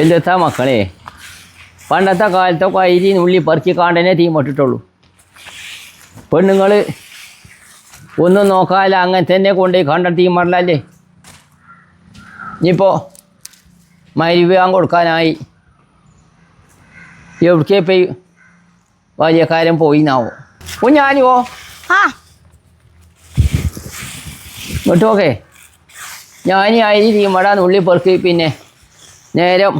എന്തെത്താ മക്കളെ പണ്ടത്തെ കാലത്തൊക്കെ കൈരി ഉള്ളി പെറുക്കി കാണ്ടനെ തീ മട്ടിട്ടുള്ളൂ. പെണ്ണുങ്ങൾ ഒന്നും നോക്കാല്ല അങ്ങനെ തന്നെ കൊണ്ടുപോയി കണ്ട തീ മറലല്ലേ ഇനിയിപ്പോൾ മരുവാൻ കൊടുക്കാനായി. എവിടേക്കേ പോയി വലിയ കാര്യം പോയി നാവോ കുഞ്ഞാനുവോ ആ. ഇങ്ങോട്ട് ഓക്കെ ഞാൻ അരി തീമട നുള്ളി പെറുക്കി പിന്നെ നേരം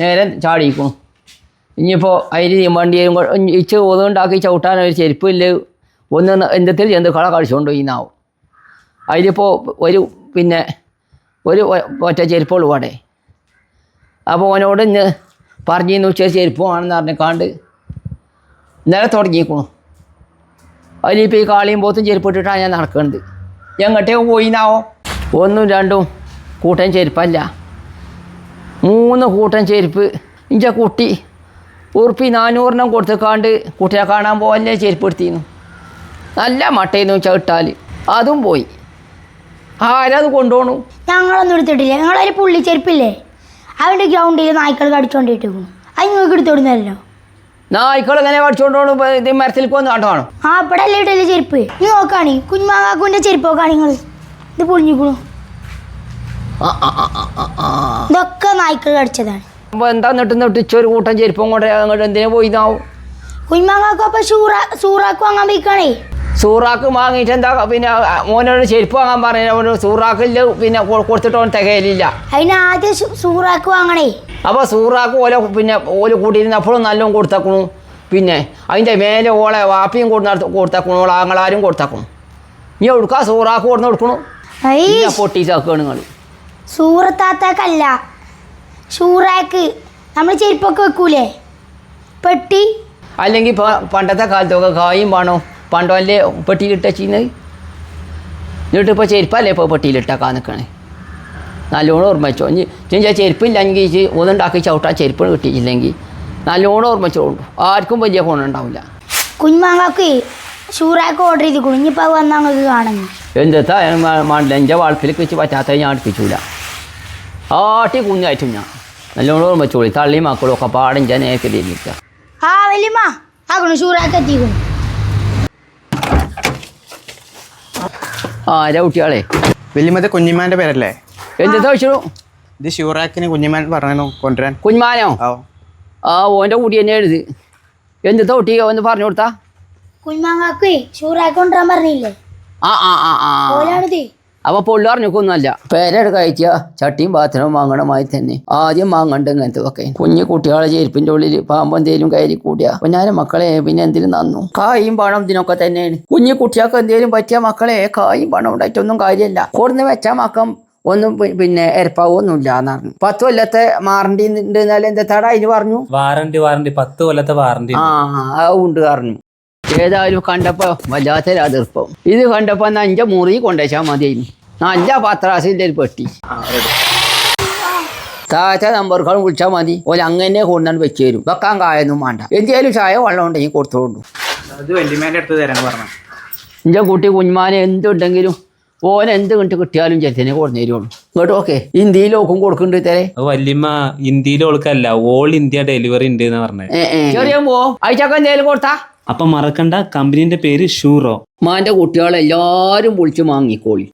നേരം ചാടിയിരിക്കും ഇനിയിപ്പോൾ അരി വണ്ടി ഇച്ച് ഒന്നുകൊണ്ടാക്കി ചവിട്ടാൻ ഒരു ചെരുപ്പില്ല ഒന്ന് എന്തെത്തിൽ കള കളിച്ചുകൊണ്ട് ഇന്നാവും നാവും. അതിലിപ്പോൾ ഒരു പിന്നെ ഒരു ഒറ്റ ചെരുപ്പുള്ളൂ അവിടെ. അപ്പോൾ ഓനോട് ഇന്ന് പറഞ്ഞിരുന്നു ഉച്ച ചെരുപ്പ് വേണമെന്ന് പറഞ്ഞിക്കാണ്ട് ഇന്നലെ തുടങ്ങിയിരിക്കണു അതിലിപ്പോൾ ഈ കാളിയും പോത്തും ചെരുപ്പ് ഇട്ടിട്ടാണ് ഞാൻ നടക്കുന്നത്. എങ്ങോട്ടേക്ക് പോയിന്നാവോ ഒന്നും രണ്ടും കൂട്ടൻ ചെരുപ്പല്ല. മൂന്ന് കൂട്ടൻ ചെരുപ്പ് ഇഞ്ച കുട്ടി ഉറുപ്പി നാനൂറിനും കൊടുത്തേക്കാണ്ട് കുട്ടിയെ കാണാൻ പോകല്ലേ ചെരുപ്പ് എടുത്തിരുന്നു. നല്ല മട്ടയെന്ന് വെച്ചാൽ ഇട്ടാൽ അതും പോയി. ആരത് കൊണ്ടുപോണു? ഞങ്ങളൊന്നും എടുത്തിട്ടില്ല. ഞങ്ങളൊരു പുള്ളി ചെരുപ്പില്ലേ? അവന്റെ ഗ്രൗണ്ടിൽ നായ്ക്കൾ കടിച്ചോണ്ടിട്ടേക്കുന്നു അത് നിങ്ങൾക്ക് എടുത്തോടുന്നല്ലോ നായ്ക്കൾ ഇങ്ങനെ പഠിച്ചുകൊണ്ട് പോണു ഇത് മരത്തിൽ കൊന്ന് കാട്ടുവാണോ ആ ഇവിടെ അല്ലേ ഇട്ടല്ലേ ചെരുപ്പ്. നീ നോക്കാണി. കുഞ്ഞുമാങ്ങാക്കുന്റെ ചെരുപ്പ് നോക്കാണി നിങ്ങൾ ഇത് പൊളിഞ്ഞിക്കണു. ഇതൊക്കെ നായ്ക്കൾ കടിച്ചതാണ്. അപ്പോൾ എന്താ നിട്ട് നിട്ടിച്ച് ഒരു കൂട്ടം ചെരുപ്പം കൊണ്ട് അങ്ങോട്ട് എന്തിനു കുഞ്ഞുമാങ്ങാക്കും അപ്പം സൂറാ സൂറാക്ക് വാങ്ങാൻ പോയിക്കാണേ. സൂറാക്ക് വാങ്ങിയിട്ട് എന്താ പിന്നെ മോനോട് ചെരുപ്പ് വാങ്ങാൻ പറഞ്ഞു അവന് സൂറാക്കില്ല പിന്നെ കൊടുത്തിട്ടോ അവൻ തികയലില്ല. അതിന് ആദ്യം സൂറാക്ക് വാങ്ങണേ. അപ്പോൾ സൂറാക്ക് ഓല പിന്നെ ഓല കൂട്ടിയിരുന്ന കൂട്ടിയിരുന്നപ്പോഴും നല്ലോണം കൊടുത്തേക്കണു. പിന്നെ അതിന്റെ മേലെ ഓളെ വാപ്പിയും കൊടുത്ത കൊടുത്തേക്കണു. ഓളാങ്ങളാരും കൊടുത്തക്കണു. നീ എവിടുക്കാ സൂറാക്ക് കൊടുന്ന് കൊടുക്കണു? പൊട്ടിച്ചാക്കുകയാണ് നിങ്ങൾ സൂറത്താത്താക്കല്ല. ഷൂറാക്ക്. നമ്മൾ ചെരുപ്പൊക്കെ വെക്കൂലേ? പെട്ടി? അല്ലെങ്കിൽ പണ്ടത്തെ കാലത്തൊക്കെ കായും വേണോ പണ്ടോ അല്ലേ പെട്ടിയിലിട്ടുന്നത് എന്നിട്ട് ഇപ്പോൾ ചെരുപ്പല്ലേ ഇപ്പോൾ പെട്ടിയിലിട്ടേക്കാൻ നിൽക്കണേ നല്ലോണം ഓർമ്മിച്ചോ? ഇനി ഞാൻ ചെരുപ്പില്ലെങ്കിൽ ഒന്നുണ്ടാക്കി ചവിട്ടാൻ ചെരുപ്പ് കിട്ടിയില്ലെങ്കിൽ നല്ലോണം ഓർമ്മിച്ചോളൂ. ആർക്കും വലിയ ഫോൺ ഉണ്ടാവില്ല. കുഞ്ഞുമാങ്ങാക്ക് സൂറാക്ക് ഓർഡർ ചെയ്ത് അത് വന്നാൽ നിങ്ങൾക്ക് കാണുന്നു എന്തെത്താ മണ്ടില്ല. എന്റെ വളപ്പിലേക്ക് വെച്ച് പറ്റാത്ത ഞാൻ അടുപ്പിച്ചൂല. ആട്ടി കുഞ്ഞായിട്ടും ഞാൻ. നല്ലോണം ഓർമ്മിച്ചോളി. തള്ളി മക്കളും ഒക്കെ പാടും ഞാൻ നേരത്തെ നിൽക്കുക ആ വലിയമ്മ. ആകണു സൂറാക്ക് എത്തിക്കണു ആരാ കുട്ടികളെ? വലിയമത് കുഞ്ഞിമാന്റെ പേരല്ലേ? എന്തെത്താ വെച്ചു ഇത് ഷൂറാക്കിന് കുഞ്ഞിമാൻ പറഞ്ഞു കൊണ്ടുവരാൻ. കുഞ്ഞിമാനോ ആ ആ ഓന്റെ കൂട്ടി തന്നെ എഴുതി എന്തെത്താ കുട്ടി? ഒന്ന് പറഞ്ഞു കൊടുത്താ? കുഞ്ഞുമാങ്ങാക്ക് സൂറാക്ക് കൊണ്ടുവരാൻ പറഞ്ഞില്ലേ? ആ ആ ആ ആ. ഓലാണിത്. അപ്പോൾ പൊള്ളു അറിഞ്ഞൊക്കൊന്നുമല്ല പേരട് കഴിച്ച ചട്ടിയും പാത്രവും വാങ്ങണമായി തന്നെ. ആദ്യം വാങ്ങണ്ട ഇങ്ങനത്തെ ഒക്കെ കുഞ്ഞു കുട്ടികളെ ചെരുപ്പിന്റെ ഉള്ളിൽ പാമ്പ് എന്തേലും കയറി കൂടിയ. കുഞ്ഞാരെ മക്കളെ പിന്നെ എന്തിനും നന്നു? കായും പണം ഇതിനൊക്കെ തന്നെയാണ്. കുഞ്ഞു കുട്ടികൾക്ക് എന്തേലും പറ്റിയ മക്കളെ കായും പണം ഉണ്ടായിട്ടൊന്നും കാര്യമല്ല കൊടുന്ന് വെച്ച മക്കം ഒന്നും പിന്നെ എരപ്പാവൊന്നുമില്ല എന്ന് പറഞ്ഞു. പത്ത് കൊല്ലത്തെ മാറണ്ടി ഉണ്ട് എന്നാലും എന്താ തട അതിന് പറഞ്ഞു? Warranty warranty. പത്ത് കൊല്ലത്തെ വാറണ്ടി ആ ആ ഉണ്ട് പറഞ്ഞു. ഏതായാലും കണ്ടപ്പോൾ വല്ലാത്തൊരു അതിർപ്പം ഇത് കണ്ടപ്പോ നഞ്ച മുറി കൊണ്ടുവച്ചാൽ മതിയായിരുന്നു നല്ല പത്രാസിന്റെ ഒരു പെട്ടി. താഴത്തെ നമ്പറുകളും വിളിച്ചാൽ മതി. ഓല അങ്ങനെ കൊണ്ടാണ് വെച്ച് തരും വെക്കാൻ കായൊന്നും വേണ്ട. എന്തെങ്കിലും ചായ വെള്ളം ഉണ്ടെങ്കിൽ കൊടുത്തോണ്ടു അത് വല്യമാന്റെ അടുത്ത് പറഞ്ഞു. എന്റെ കുട്ടി കുഞ്ഞുമാനെ എന്തുണ്ടെങ്കിലും ഓൻ എന്ത് കണ്ട് കിട്ടിയാലും ചെറുത്തിനെ കൊടുത്തു തരുള്ളൂ കേട്ടോ ഓക്കെ ഇന്ത്യയിൽ ഓക്കും കൊടുക്കുന്നുണ്ട് തരേ വല്യമ്മ ഇന്ത്യയിൽ ഓൾക്കല്ല. ഓൾ ഇന്ത്യ ഡെലിവറി ഉണ്ട് എന്ന് പറഞ്ഞത് ചെറിയ പോ അയച്ചൊക്കെ എന്തേലും കൊടുത്താ? അപ്പൊ മറക്കണ്ട കമ്പനീന്റെ പേര് ഷൂറോ. മാന്റെ കുട്ടികളെല്ലാവരും വിളിച്ചു വാങ്ങിക്കോളി.